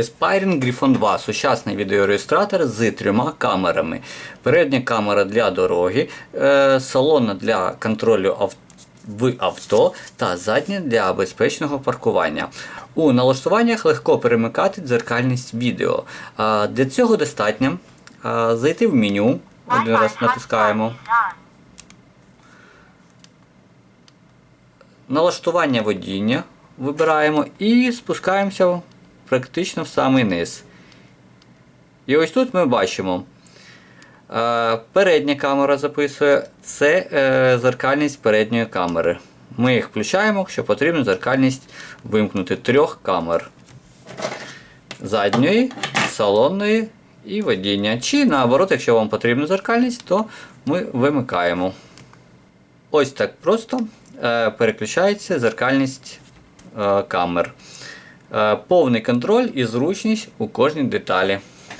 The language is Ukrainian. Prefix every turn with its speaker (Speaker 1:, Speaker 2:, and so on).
Speaker 1: Aspiring Griffon 2 сучасний відеореєстратор з трьома камерами. Передня камера для дороги, е, салонна для контролю авто. В авто та задня для безпечного паркування. У налаштуваннях легко перемикати дзеркальність відео. Для цього достатньо зайти в меню, один раз натискаємо. Налаштування водіння вибираємо і спускаємося практично в самий низ. І ось тут ми бачимо. е, Передня камера записує це е, зеркальність передньої камери. Ми їх включаємо, якщо потрібно зеркальність вимкнути трьох камер. Задньої, салонної і водіння. Чи наоборот, якщо вам потрібна зеркальність, то ми вимикаємо. Ось так просто е, переключається зеркальність камер. Е, повний контроль і зручність у кожній деталі.